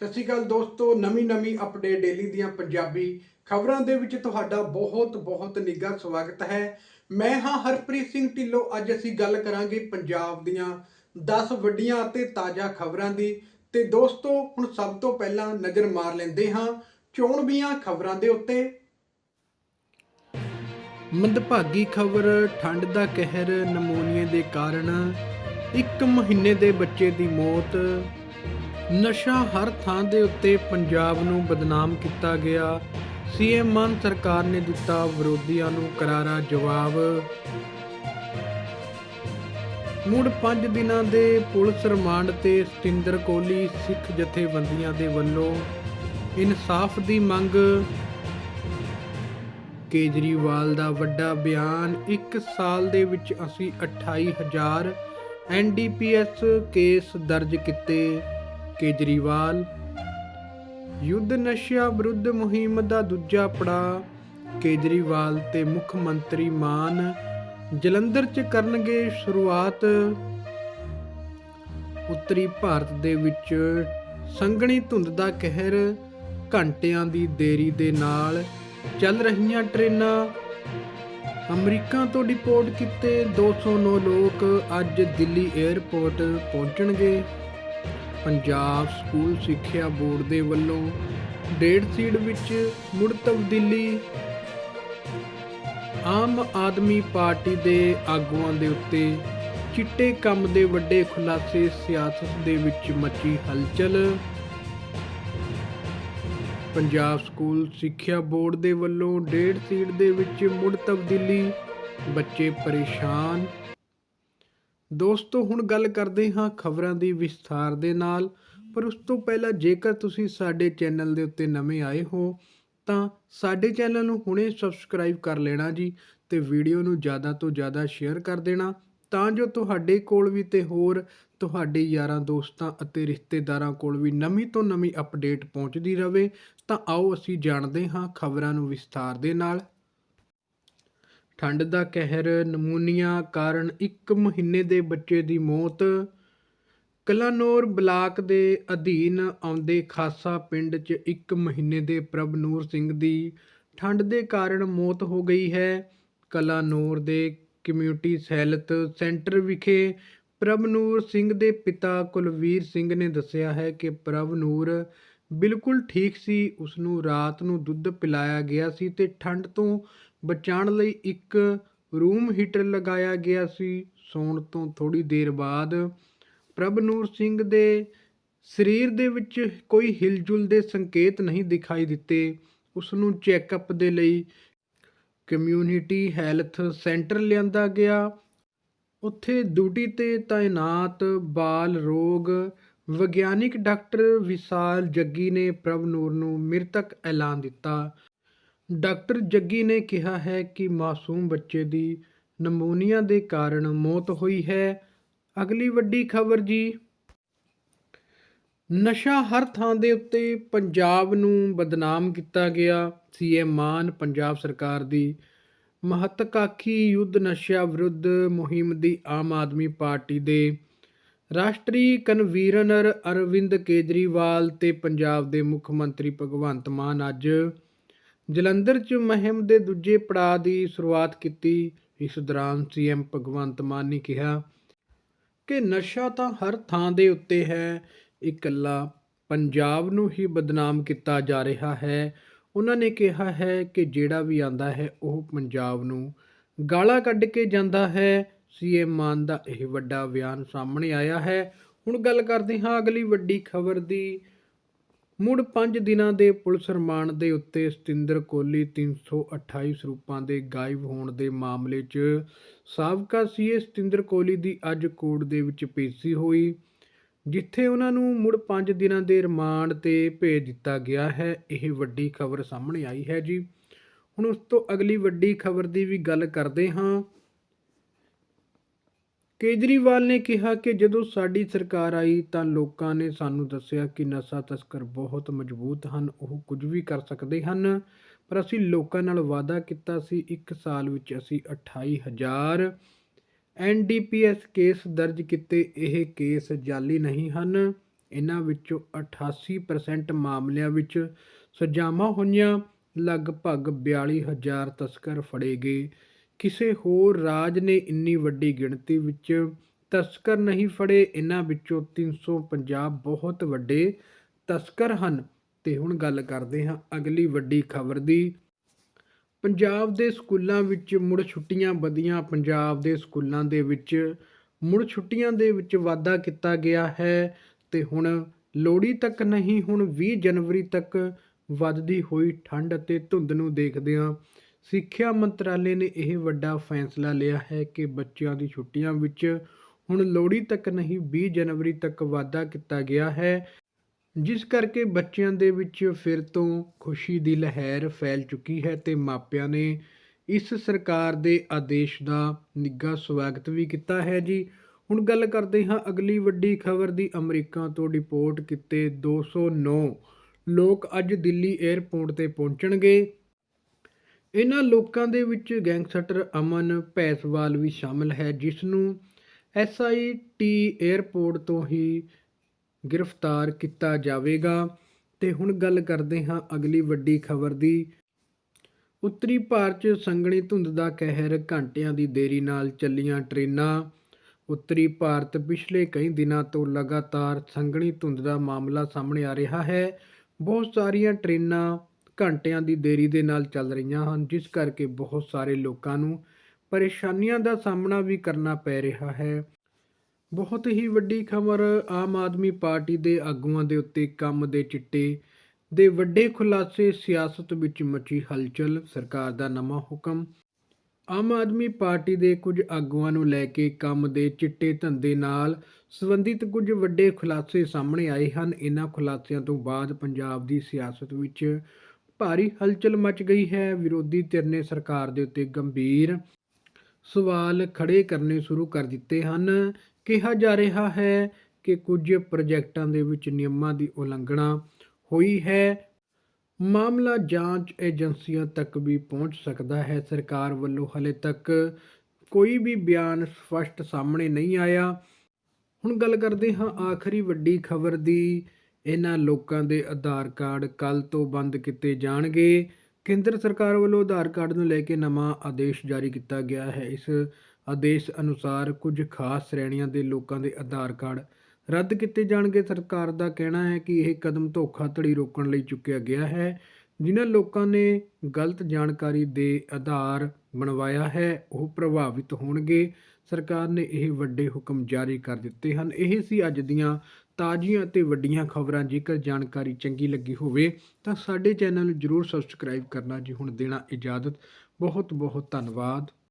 ਸਤਿ ਸ਼੍ਰੀ ਅਕਾਲ ਦੋਸਤੋ, ਨਵੀਂ ਨਵੀਂ ਅਪਡੇਟ ਡੇਲੀ ਦੀਆਂ ਪੰਜਾਬੀ ਖਬਰਾਂ ਦੇ ਵਿੱਚ ਤੁਹਾਡਾ ਬਹੁਤ ਬਹੁਤ ਨਿੱਘਾ ਸਵਾਗਤ ਹੈ। ਮੈਂ ਹਾਂ ਹਰਪ੍ਰੀਤ ਸਿੰਘ ਢਿੱਲੋਂ। ਅੱਜ ਅਸੀਂ ਗੱਲ ਕਰਾਂਗੇ ਪੰਜਾਬ ਦੀਆਂ 10 ਵੱਡੀਆਂ ਅਤੇ ਤਾਜ਼ਾ ਖਬਰਾਂ ਦੀ। ਤੇ ਦੋਸਤੋ, ਹੁਣ ਸਭ ਤੋਂ ਪਹਿਲਾਂ ਨਜ਼ਰ ਮਾਰ ਲੈਂਦੇ ਹਾਂ ਚੋਣਵੀਆਂ ਖਬਰਾਂ ਦੇ ਉੱਤੇ। ਮੰਦਭਾਗੀ ਖਬਰ, ਠੰਡ ਦਾ ਕਹਿਰ, ਨਮੂਨੀਏ ਦੇ ਕਾਰਨ ਇੱਕ ਮਹੀਨੇ ਦੇ ਬੱਚੇ ਦੀ ਮੌਤ। ਨਸ਼ਾ ਹਰ ਥਾਂ ਦੇ ਉੱਤੇ ਪੰਜਾਬ ਨੂੰ ਬਦਨਾਮ ਕੀਤਾ ਗਿਆ। ਸੀਐਮ ਮਾਨ ਸਰਕਾਰ ਨੇ ਦਿੱਤਾ ਵਿਰੋਧੀਆਂ ਨੂੰ ਕਰਾਰਾ ਜਵਾਬ। ਮੁੜ 5 ਦਿਨਾਂ ਦੇ ਪੁਲਿਸ ਰਿਮਾਂਡ ਤੇ ਸਤਿੰਦਰ ਕੋਹਲੀ, ਸਿੱਖ ਜਥੇਬੰਦੀਆਂ ਦੇ ਵੱਲੋਂ ਇਨਸਾਫ ਦੀ ਮੰਗ। ਕੇਜਰੀਵਾਲ ਦਾ ਵੱਡਾ ਬਿਆਨ 1 ਸਾਲ ਦੇ ਵਿੱਚ ਅਸੀਂ 28000 ਐਨਡੀਪੀਐਸ ਕੇਸ ਦਰਜ ਕੀਤੇ। ਕੇਜਰੀਵਾਲ। ਯੁੱਧ ਨਸ਼ਿਆਂ ਵਿਰੁੱਧ ਮੁਹਿੰਮ ਦਾ ਦੂਜਾ ਪੜਾਅ, ਕੇਜਰੀਵਾਲ ਤੇ ਮੁੱਖ ਮੰਤਰੀ ਮਾਨ ਜਲੰਧਰ 'ਚ ਕਰਨਗੇ ਸ਼ੁਰੂਆਤ। ਉੱਤਰੀ ਭਾਰਤ ਦੇ ਵਿੱਚ ਸੰਘਣੀ ਧੁੰਦ ਦਾ ਕਹਿਰ ਘੰਟਿਆਂ ਦੀ ਦੇਰੀ ਦੇ ਨਾਲ ਚੱਲ ਰਹੀਆਂ ਟ੍ਰੇਨਾਂ। ਅਮਰੀਕਾ ਤੋਂ ਡਿਪੋਰਟ ਕੀਤੇ 209 ਲੋਕ ਅੱਜ ਦਿੱਲੀ 에ਅਰਪੋਰਟ ਪਹੁੰਚਣਗੇ। ਪੰਜਾਬ ਸਕੂਲ ਸਿੱਖਿਆ ਬੋਰਡ ਦੇ ਵੱਲੋਂ ਡੇਢ ਸੀਟ ਵਿੱਚ ਮੁੜ ਤਬਦੀਲੀ। ਆਮ ਆਦਮੀ ਪਾਰਟੀ ਦੇ ਆਗੂਆਂ ਦੇ ਉੱਤੇ ਚਿੱਟੇ ਕੰਮ ਦੇ ਵੱਡੇ ਖੁਲਾਸੇ ਸਿਆਸਤ ਦੇ ਵਿੱਚ ਮੱਚੀ ਹਲਚਲ। ਪੰਜਾਬ ਸਕੂਲ ਸਿੱਖਿਆ ਬੋਰਡ ਦੇ ਵੱਲੋਂ ਡੇਢ ਸੀਟ ਦੇ ਵਿੱਚ ਮੁੜ ਤਬਦੀਲੀ। ਬੱਚੇ ਪਰੇਸ਼ਾਨ। ਦੋਸਤੋ, ਹੁਣ ਗੱਲ ਕਰਦੇ ਹਾਂ ਖਬਰਾਂ ਦੀ ਵਿਸਥਾਰ ਦੇ ਨਾਲ। ਪਰ ਉਸ ਤੋਂ ਪਹਿਲਾਂ ਜੇਕਰ ਤੁਸੀਂ ਸਾਡੇ ਚੈਨਲ ਦੇ ਉੱਤੇ ਨਵੇਂ ਆਏ ਹੋ, ਤਾਂ ਸਾਡੇ ਚੈਨਲ ਨੂੰ ਹੁਣੇ ਸਬਸਕ੍ਰਾਈਬ ਕਰ ਲੈਣਾ ਜੀ ਤੇ ਵੀਡੀਓ ਨੂੰ ਜ਼ਿਆਦਾ ਤੋਂ ਜ਼ਿਆਦਾ ਸ਼ੇਅਰ ਕਰ ਦੇਣਾ। ਤਾਂ ਜੋ ਤੁਹਾਡੇ ਕੋਲ ਵੀ ਤੇ ਹੋਰ ਤੁਹਾਡੇ ਯਾਰਾਂ ਦੋਸਤਾਂ ਅਤੇ ਰਿਸ਼ਤੇਦਾਰਾਂ ਕੋਲ ਵੀ ਨਵੀਂ ਤੋਂ ਨਵੀਂ ਅਪਡੇਟ ਪਹੁੰਚਦੀ ਰਹੇ ਤਾਂ ਆਓ ਅਸੀਂ ਜਾਣਦੇ ਹਾਂ ਖਬਰਾਂ ਨੂੰ ਵਿਸਥਾਰ ਦੇ ਨਾਲ। ਠੰਡ ਦਾ ਕਹਿਰ ਨਮੂਨੀਆ ਕਾਰਨ ਇੱਕ ਮਹੀਨੇ ਦੇ ਬੱਚੇ ਦੀ ਮੌਤ। ਕਲਾਨੌਰ ਬਲਾਕ ਦੇ ਅਧੀਨ ਆਉਂਦੇ ਖਾਸਾ ਪਿੰਡ 'ਚ ਇੱਕ ਮਹੀਨੇ ਦੇ ਪ੍ਰਭਨੂਰ ਸਿੰਘ ਦੀ ਠੰਡ ਦੇ ਕਾਰਨ ਮੌਤ ਹੋ ਗਈ ਹੈ। ਕਲਾਨੌਰ ਦੇ ਕਮਿਊਨਿਟੀ ਹੈਲਥ ਸੈਂਟਰ ਵਿਖੇ ਪ੍ਰਭਨੂਰ ਸਿੰਘ ਦੇ ਪਿਤਾ ਕੁਲਵੀਰ ਸਿੰਘ ਨੇ ਦੱਸਿਆ ਹੈ ਕਿ ਪ੍ਰਭਨੂਰ ਬਿਲਕੁਲ ਠੀਕ ਸੀ। ਉਸ ਨੂੰ ਰਾਤ ਨੂੰ ਦੁੱਧ ਪਿਲਾਇਆ ਗਿਆ ਸੀ ਤੇ ਠੰਡ ਤੋਂ ਬਚਾਉਣ ਲਈ ਇੱਕ ਰੂਮ ਹੀਟਰ ਲਗਾਇਆ ਗਿਆ ਸੀ। ਸੌਣ ਤੋਂ ਥੋੜੀ ਦੇਰ ਬਾਅਦ ਪ੍ਰਭਨੂਰ ਸਿੰਘ ਦੇ ਸਰੀਰ ਦੇ ਵਿੱਚ ਕੋਈ ਹਿਲਜੁਲ ਦੇ ਸੰਕੇਤ ਨਹੀਂ ਦਿਖਾਈ ਦਿੱਤੇ। ਉਸ ਨੂੰ ਚੈੱਕਅਪ ਦੇ ਲਈ ਕਮਿਊਨਿਟੀ ਹੈਲਥ ਸੈਂਟਰ ਲਿਆਂਦਾ ਗਿਆ। ਉੱਥੇ ਡਿਊਟੀ ਤੇ ਤਾਇਨਾਤ, ਬਾਲ ਰੋਗ ਵਿਗਿਆਨਿਕ ਡਾਕਟਰ ਵਿਸਾਲ ਜੱਗੀ ਨੇ ਪ੍ਰਭਨੂਰ ਨੂੰ ਮ੍ਰਿਤਕ ਐਲਾਨ ਦਿੱਤਾ। ਡਾਕਟਰ ਜੱਗੀ ਨੇ ਕਿਹਾ ਹੈ ਕਿ ਮਾਸੂਮ ਬੱਚੇ ਦੀ ਨਮੂਨੀਆ ਦੇ ਕਾਰਨ ਮੌਤ ਹੋਈ ਹੈ। ਅਗਲੀ ਵੱਡੀ ਖਬਰ ਜੀ। ਨਸ਼ਾ ਹਰ ਥਾਂ ਦੇ ਉੱਤੇ ਪੰਜਾਬ ਨੂੰ ਬਦਨਾਮ ਕੀਤਾ ਗਿਆ, ਸੀਐਮ ਮਾਨ, ਪੰਜਾਬ ਸਰਕਾਰ ਦੀ ਮਹੱਤਕਾਂਖੀ ਯੁੱਧ ਨਸ਼ਾ ਵਿਰੁੱਧ ਮੁਹਿੰਮ ਦੀ ਆਮ ਆਦਮੀ ਪਾਰਟੀ ਦੇ ਰਾਸ਼ਟਰੀ ਕਨਵੀਨਰ ਅਰਵਿੰਦ ਕੇਜਰੀਵਾਲ ਤੇ ਪੰਜਾਬ ਦੇ ਮੁੱਖ ਮੰਤਰੀ ਭਗਵੰਤ ਮਾਨ ਅੱਜ ਜਲੰਧਰ 'ਚ ਮੁਹਿੰਮ ਦੇ ਦੂਜੇ ਪੜਾਅ ਦੀ ਸ਼ੁਰੂਆਤ ਕੀਤੀ। ਇਸ ਦੌਰਾਨ ਸੀਐਮ ਭਗਵੰਤ ਮਾਨ ਨੇ ਕਿਹਾ ਕਿ ਨਸ਼ਾ ਤਾਂ ਹਰ ਥਾਂ ਦੇ ਉੱਤੇ ਹੈ, ਇਕੱਲਾ ਪੰਜਾਬ ਨੂੰ ਹੀ ਬਦਨਾਮ ਕੀਤਾ ਜਾ ਰਿਹਾ ਹੈ। ਉਹਨਾਂ ਨੇ ਕਿਹਾ ਹੈ ਕਿ ਜਿਹੜਾ ਵੀ ਆਂਦਾ ਹੈ, ਉਹ ਪੰਜਾਬ ਨੂੰ ਗਾਲਾਂ ਕੱਢ ਕੇ ਜਾਂਦਾ ਹੈ। ਸੀਐਮ ਮਾਨ ਦਾ ਇਹ ਵੱਡਾ ਬਿਆਨ ਸਾਹਮਣੇ ਆਇਆ ਹੈ। ਹੁਣ ਗੱਲ ਕਰਦੇ ਹਾਂ ਅਗਲੀ ਵੱਡੀ ਖਬਰ ਦੀ। ਮੁੜ 5 ਦਿਨਾਂ ਦੇ ਪੁਲਿਸ ਰਿਮਾਂਡ ਦੇ ਉੱਤੇ ਸਤਿੰਦਰ ਕੋਹਲੀ 328 ਸਰੂਪਾਂ ਦੇ ਗਾਇਬ ਹੋਣ ਦੇ ਮਾਮਲੇ 'ਚ ਸਾਬਕਾ ਸੀਏ ਸਤਿੰਦਰ ਕੋਹਲੀ ਦੀ ਅੱਜ ਕੋਰਟ ਦੇ ਵਿੱਚ ਪੇਸ਼ੀ ਹੋਈ, ਜਿੱਥੇ ਉਹਨਾਂ ਨੂੰ ਮੁੜ 5 ਦਿਨਾਂ ਦੇ ਰਿਮਾਂਡ ਤੇ ਭੇਜ ਦਿੱਤਾ ਗਿਆ ਹੈ। ਇਹ ਵੱਡੀ ਖਬਰ ਸਾਹਮਣੇ ਆਈ ਹੈ ਜੀ। ਹੁਣ ਉਸ ਤੋਂ ਅਗਲੀ ਵੱਡੀ ਖਬਰ ਦੀ ਵੀ ਗੱਲ ਕਰਦੇ ਹਾਂ। ਕੇਜਰੀਵਾਲ ਨੇ ਕਿਹਾ ਕਿ ਜਦੋਂ ਸਾਡੀ ਸਰਕਾਰ ਆਈ ਤਾਂ ਲੋਕਾਂ ਨੇ ਸਾਨੂੰ ਦੱਸਿਆ ਕਿ ਨਸ਼ਾ ਤਸਕਰ ਬਹੁਤ ਮਜ਼ਬੂਤ ਹਨ, ਉਹ ਕੁਝ ਵੀ ਕਰ ਸਕਦੇ ਹਨ। ਪਰ ਅਸੀਂ ਲੋਕਾਂ ਨਾਲ ਵਾਅਦਾ ਕੀਤਾ ਸੀ, ਇੱਕ ਸਾਲ ਵਿੱਚ ਅਸੀਂ 28000 ਐਨਡੀਪੀਐਸ ਕੇਸ ਦਰਜ ਕੀਤੇ, ਇਹ ਕੇਸ ਜਾਲੀ ਨਹੀਂ ਹਨ। ਇਹਨਾਂ ਵਿੱਚੋਂ 88% ਮਾਮਲਿਆਂ ਵਿੱਚ ਸਜ਼ਾਵਾਂ ਹੋਈਆਂ, ਲਗਭਗ 42000 ਤਸਕਰ ਫੜੇ ਗਏ। ਕਿਸੇ ਹੋਰ ਰਾਜ ਨੇ ਇੰਨੀ ਵੱਡੀ ਗਿਣਤੀ ਵਿੱਚ ਤਸਕਰ ਨਹੀਂ ਫੜੇ, ਇਹਨਾਂ ਵਿੱਚੋਂ 350 ਬਹੁਤ ਵੱਡੇ ਤਸਕਰ ਹਨ। ਤੇ ਹੁਣ ਗੱਲ ਕਰਦੇ ਹਾਂ ਅਗਲੀ ਵੱਡੀ ਖਬਰ ਦੀ। ਪੰਜਾਬ ਦੇ ਸਕੂਲਾਂ ਵਿੱਚ ਮੁੜ ਛੁੱਟੀਆਂ ਵਧੀਆਂ, ਪੰਜਾਬ ਦੇ ਸਕੂਲਾਂ ਦੇ ਵਿੱਚ ਮੁੜ ਛੁੱਟੀਆਂ ਦੇ ਵਿੱਚ ਵਾਧਾ ਕੀਤਾ ਗਿਆ ਹੈ ਤੇ ਹੁਣ ਲੋਹੜੀ ਤੱਕ ਨਹੀਂ, ਹੁਣ 20 ਜਨਵਰੀ ਤੱਕ ਵੱਧਦੀ ਹੋਈ ਠੰਡ ਅਤੇ ਧੁੰਦ ਨੂੰ ਦੇਖਦਿਆਂ ਸਿੱਖਿਆ ਮੰਤਰਾਲੇ ਨੇ ਇਹ ਵੱਡਾ ਫੈਸਲਾ ਲਿਆ ਹੈ ਕਿ ਬੱਚਿਆਂ ਦੀ ਛੁੱਟੀਆਂ ਵਿੱਚ ਹੁਣ ਲੋਹੜੀ ਤੱਕ ਨਹੀਂ 20 ਜਨਵਰੀ ਤੱਕ ਵਾਧਾ ਕੀਤਾ ਗਿਆ ਹੈ, ਜਿਸ ਕਰਕੇ ਬੱਚਿਆਂ ਦੇ ਵਿੱਚ ਫਿਰ ਤੋਂ ਖੁਸ਼ੀ ਦੀ ਲਹਿਰ ਫੈਲ ਚੁੱਕੀ ਹੈ ਤੇ ਮਾਪਿਆਂ ਨੇ ਇਸ ਸਰਕਾਰ ਦੇ ਆਦੇਸ਼ ਦਾ ਨਿੱਘਾ ਸਵਾਗਤ ਵੀ ਕੀਤਾ ਹੈ ਜੀ। ਹੁਣ ਗੱਲ ਕਰਦੇ ਹਾਂ ਅਗਲੀ ਵੱਡੀ ਖਬਰ ਦੀ, ਅਮਰੀਕਾ ਤੋਂ ਡਿਪੋਰਟ ਕੀਤੇ 209 ਲੋਕ ਅੱਜ ਦਿੱਲੀ 에ਅਰਪੋਰਟ ਤੇ ਪਹੁੰਚਣਗੇ। ਇਹਨਾਂ ਲੋਕਾਂ ਦੇ ਵਿੱਚ ਗੈਂਗਸਟਰ ਅਮਨ ਭੈਸਵਾਲ ਵੀ ਸ਼ਾਮਲ ਹੈ ਜਿਸ ਨੂੰ ਐਸਆਈਟੀ 에ਅਰਪੋਰਟ ਤੋਂ ਹੀ ਗ੍ਰਿਫਤਾਰ ਕੀਤਾ ਜਾਵੇਗਾ। ਤੇ ਹੁਣ ਗੱਲ ਕਰਦੇ ਹਾਂ ਅਗਲੀ ਵੱਡੀ ਖਬਰ ਦੀ। ਉੱਤਰੀ ਭਾਰਤ 'ਚ ਸੰਘਣੀ ਧੁੰਦ ਦਾ ਕਹਿਰ ਘੰਟਿਆਂ ਦੀ ਦੇਰੀ ਨਾਲ ਚੱਲੀਆਂ ਟ੍ਰੇਨਾਂ। ਉੱਤਰੀ ਭਾਰਤ ਪਿਛਲੇ ਕਈ ਦਿਨਾਂ ਤੋਂ ਲਗਾਤਾਰ ਸੰਘਣੀ ਧੁੰਦ ਦਾ ਮਾਮਲਾ ਸਾਹਮਣੇ ਆ ਰਿਹਾ ਹੈ। ਬਹੁਤ ਸਾਰੀਆਂ ਟ੍ਰੇਨਾਂ ਘੰਟਿਆਂ ਦੀ ਦੇਰੀ ਦੇ ਨਾਲ ਚੱਲ ਰਹੀਆਂ ਹਨ, ਜਿਸ ਕਰਕੇ ਬਹੁਤ ਸਾਰੇ ਲੋਕਾਂ ਨੂੰ ਪਰੇਸ਼ਾਨੀਆਂ ਦਾ ਸਾਹਮਣਾ ਵੀ ਕਰਨਾ ਪੈ ਰਿਹਾ ਹੈ। ਬਹੁਤ ਹੀ ਵੱਡੀ ਖਬਰ, ਆਮ ਆਦਮੀ ਪਾਰਟੀ ਦੇ ਆਗੂਆਂ ਦੇ ਉੱਤੇ ਕੰਮ ਦੇ ਚਿੱਟੇ ਦੇ ਵੱਡੇ ਖੁਲਾਸੇ, ਸਿਆਸਤ ਵਿੱਚ ਮਚੀ ਹਲਚਲ, ਸਰਕਾਰ ਦਾ ਨਵਾਂ ਹੁਕਮ। ਆਮ ਆਦਮੀ ਪਾਰਟੀ ਦੇ ਕੁਝ ਆਗੂਆਂ ਨੂੰ ਲੈ ਕੇ ਕੰਮ ਦੇ ਚਿੱਟੇ ਧੰਦੇ ਨਾਲ ਸੰਬੰਧਿਤ ਕੁਝ ਵੱਡੇ ਖੁਲਾਸੇ ਸਾਹਮਣੇ ਆਏ ਹਨ। ਇਹਨਾਂ ਖੁਲਾਸਿਆਂ ਤੋਂ ਬਾਅਦ ਪੰਜਾਬ ਦੀ ਸਿਆਸਤ ਵਿੱਚ ਭਾਰੀ ਹਲਚਲ ਮਚ ਗਈ ਹੈ। ਵਿਰੋਧੀ ਧਿਰ ਨੇ ਸਰਕਾਰ ਦੇ ਉੱਤੇ ਗੰਭੀਰ ਸਵਾਲ ਖੜੇ ਕਰਨੇ ਸ਼ੁਰੂ ਕਰ ਦਿੱਤੇ ਹਨ। ਕਿਹਾ ਜਾ ਰਿਹਾ ਹੈ ਕਿ ਕੁਝ ਪ੍ਰੋਜੈਕਟਾਂ ਦੇ ਵਿੱਚ ਨਿਯਮਾਂ ਦੀ ਉਲੰਘਣਾ ਹੋਈ ਹੈ। ਮਾਮਲਾ ਜਾਂਚ ਏਜੰਸੀਆਂ ਤੱਕ ਵੀ ਪਹੁੰਚ ਸਕਦਾ ਹੈ। ਸਰਕਾਰ ਵੱਲੋਂ ਹਲੇ ਤੱਕ ਕੋਈ ਵੀ ਬਿਆਨ ਸਪਸ਼ਟ ਸਾਹਮਣੇ ਨਹੀਂ ਆਇਆ। ਹੁਣ ਗੱਲ ਕਰਦੇ ਹਾਂ ਆਖਰੀ ਵੱਡੀ ਖਬਰ ਦੀ। ਇਹਨਾਂ ਲੋਕਾਂ ਦੇ ਆਧਾਰ ਕਾਰਡ ਕੱਲ੍ਹ ਤੋਂ ਬੰਦ ਕੀਤੇ ਜਾਣਗੇ। ਕੇਂਦਰ ਸਰਕਾਰ ਵੱਲੋਂ ਆਧਾਰ ਕਾਰਡ ਨੂੰ ਲੈ ਕੇ ਨਵਾਂ ਆਦੇਸ਼ ਜਾਰੀ ਕੀਤਾ ਗਿਆ ਹੈ। ਇਸ ਆਦੇਸ਼ ਅਨੁਸਾਰ ਕੁਝ ਖਾਸ ਸ਼੍ਰੇਣੀਆਂ ਦੇ ਲੋਕਾਂ ਦੇ ਆਧਾਰ ਕਾਰਡ ਰੱਦ ਕੀਤੇ ਜਾਣਗੇ। ਸਰਕਾਰ ਦਾ ਕਹਿਣਾ ਹੈ ਕਿ ਇਹ ਕਦਮ ਧੋਖਾਧੜੀ ਰੋਕਣ ਲਈ ਚੁੱਕਿਆ ਗਿਆ ਹੈ, ਜਿਨ੍ਹਾਂ ਲੋਕਾਂ ਨੇ ਗਲਤ ਜਾਣਕਾਰੀ ਦੇ ਆਧਾਰ ਬਣਵਾਇਆ ਹੈ, ਉਹ ਪ੍ਰਭਾਵਿਤ ਹੋਣਗੇ। ਸਰਕਾਰ ਨੇ ਇਹ ਵੱਡੇ ਹੁਕਮ ਜਾਰੀ ਕਰ ਦਿੱਤੇ ਹਨ। ਇਹ ਸੀ ਅੱਜ ਦੀਆਂ ਤਾਜ਼ੀਆਂ ਅਤੇ ਵੱਡੀਆਂ ਖਬਰਾਂ ਜੇਕਰ ਜਾਣਕਾਰੀ ਚੰਗੀ ਲੱਗੀ ਹੋਵੇ, ਤਾਂ ਸਾਡੇ ਚੈਨਲ ਨੂੰ ਜਰੂਰ ਸਬਸਕ੍ਰਾਈਬ ਕਰਨਾ ਜੀ। ਹੁਣ ਦੇਣਾ ਇਜਾਜ਼ਤ। ਬਹੁਤ ਬਹੁਤ ਧੰਨਵਾਦ।